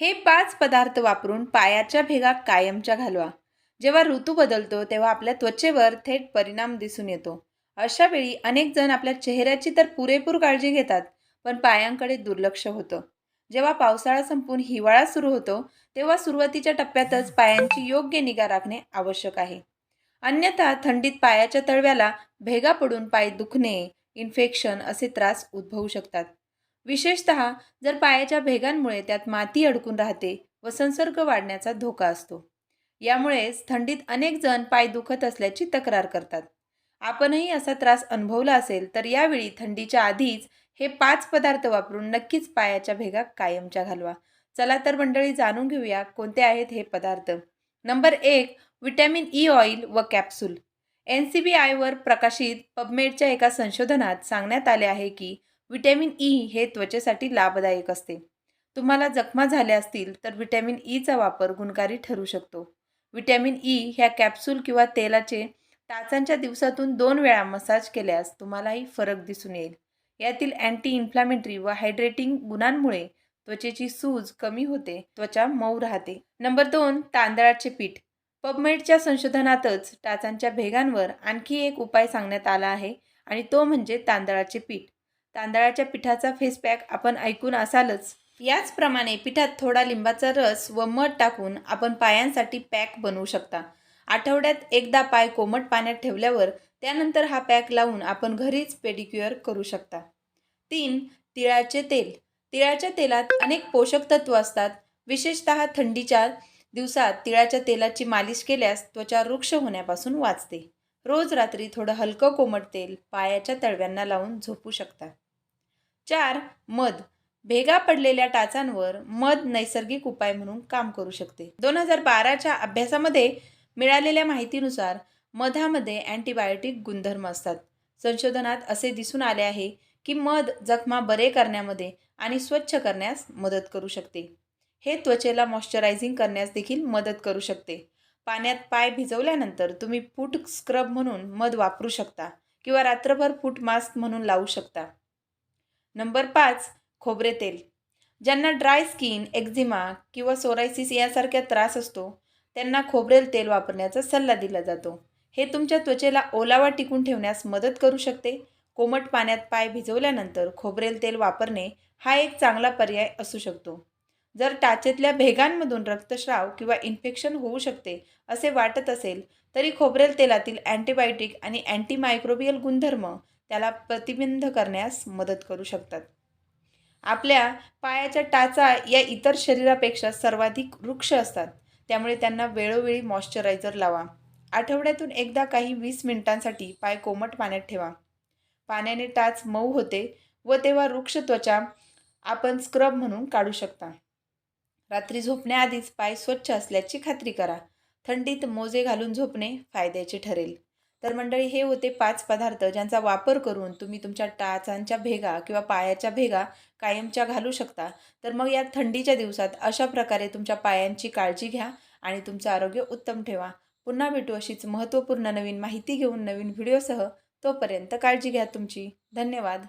हे पाच पदार्थ वापरून पायाच्या भेगा कायमच्या घालवा. जेव्हा ऋतू बदलतो तेव्हा आपल्या त्वचेवर थेट परिणाम दिसून येतो. अशा वेळी अनेक जण आपल्या चेहऱ्याची तर पुरेपूर काळजी घेतात पण पायांकडे दुर्लक्ष होतं. जेव्हा पावसाळा संपून हिवाळा सुरू होतो तेव्हा सुरुवातीच्या टप्प्यातच पायांची योग्य निगा राखणे आवश्यक आहे. अन्यथा थंडीत पायाच्या तळव्याला भेगा पडून पाय दुखणे इन्फेक्शन असे त्रास उद्भवू शकतात. विशेषत जर पायाच्या भेगांमुळे त्यात माती अडकून राहते व संसर्ग वाढण्याचा धोका असतो. यामुळेच थंडीत अनेक जण पाय दुखत असल्याची तक्रार करतात. आपणही असा त्रास अनुभवला असेल तर यावेळी थंडीच्या आधीच हे पाच पदार्थ वापरून नक्कीच पायाच्या भेगा कायमच्या घालवा. चला तर मंडळी जाणून घेऊया कोणते आहेत हे पदार्थ. नंबर एक विटॅमिन ई ऑइल व कॅप्सूल. एन सी बी आयवर प्रकाशित पबमेडच्या एका संशोधनात सांगण्यात आले आहे की विटॅमिन ई हे त्वचेसाठी लाभदायक असते. तुम्हाला जखमा झाल्या असतील तर विटॅमिन ईचा वापर गुणकारी ठरू शकतो. विटॅमिन ई ह्या कॅप्सूल किंवा तेलाचे टाचांच्या दिवसातून दोन वेळा मसाज केल्यास तुम्हालाही फरक दिसून येईल. यातील अँटी इन्फ्लॅमेटरी व हायड्रेटिंग गुणांमुळे त्वचेची सूज कमी होते त्वचा मऊ राहते. नंबर दोन तांदळाचे पीठ. पबमेडच्या संशोधनातच टाचांच्या भेगांवर आणखी एक उपाय सांगण्यात आला आहे आणि तो म्हणजे तांदळाचे पीठ. तांदळाच्या पिठाचा फेस पॅक आपण ऐकून असालच. याचप्रमाणे पिठात थोडा लिंबाचा रस व मध टाकून आपण पायांसाठी पॅक बनवू शकता. आठवड्यात एकदा पाय कोमट पाण्यात ठेवल्यावर त्यानंतर हा पॅक लावून आपण घरीच पेडिक्युअर करू शकता. तीन तिळाचे तेल. तिळाच्या तेलात अनेक पोषक तत्व असतात. विशेषत थंडीच्या दिवसात तिळाच्या तेलाची मालिश केल्यास त्वचा वृक्ष होण्यापासून वाचते. रोज रात्री थोडं हलकं कोमट तेल पायाच्या तळव्यांना लावून झोपू शकता. चार मध. भेगा पडलेल्या टाचांवर मध नैसर्गिक उपाय म्हणून काम करू शकते. दोन हजार बाराच्या अभ्यासामध्ये मिळालेल्या माहितीनुसार मधामध्ये अँटीबायोटिक गुणधर्म असतात. संशोधनात असे दिसून आले आहे की मध जखमा बरे करण्यामध्ये आणि स्वच्छ करण्यास मदत करू शकते. हे त्वचेला मॉइश्चरायझिंग करण्यास देखील मदत करू शकते. पाण्यात पाय भिजवल्यानंतर तुम्ही फूट स्क्रब म्हणून मध वापरू शकता किंवा रात्रभर फूट मास्क म्हणून लावू शकता. नंबर पाच खोबरे तेल. ज्यांना ड्राय स्किन एक्झिमा किंवा सोरायसिस यासारख्या त्रास असतो त्यांना खोबरेल तेल वापरण्याचा सल्ला दिला जातो. हे तुमच्या त्वचेला ओलावा टिकून ठेवण्यास मदत करू शकते. कोमट पाण्यात पाय भिजवल्यानंतर खोबरेल तेल वापरणे हा एक चांगला पर्याय असू शकतो. जर टाचेतल्या भेगांमधून रक्तस्राव किंवा इन्फेक्शन होऊ शकते असे वाटत असेल तरी खोबरेल तेलातील अँटीबायोटिक आणि अँटीमायक्रोबियल गुणधर्म त्याला प्रतिबंध करण्यास मदत करू शकतात. आपल्या पायाच्या टाचा या इतर शरीरापेक्षा सर्वाधिक वृक्ष असतात त्यामुळे त्यांना वेळोवेळी मॉइश्चरायझर लावा. आठवड्यातून एकदा काही वीस मिनिटांसाठी पाय कोमट पाण्यात ठेवा. पाण्याने टाच मऊ होते व तेव्हा वृक्ष त्वचा आपण स्क्रब म्हणून काढू शकता. रात्री झोपण्याआधीच पाय स्वच्छ असल्याची खात्री करा. थंडीत मोजे घालून झोपणे फायद्याचे ठरेल. तर मंडळी हे होते पाच पदार्थ ज्यांचा वापर करून तुम्ही तुमच्या टाचांच्या भेगा किंवा पायाच्या भेगा कायमच्या घालू शकता. तर मग या थंडीच्या दिवसात अशा प्रकारे तुमच्या पायांची काळजी घ्या आणि तुमचं आरोग्य उत्तम ठेवा. पुन्हा भेटू अशीच महत्त्वपूर्ण नवीन माहिती घेऊन नवीन व्हिडिओसह. तोपर्यंत काळजी घ्या तुमची. धन्यवाद.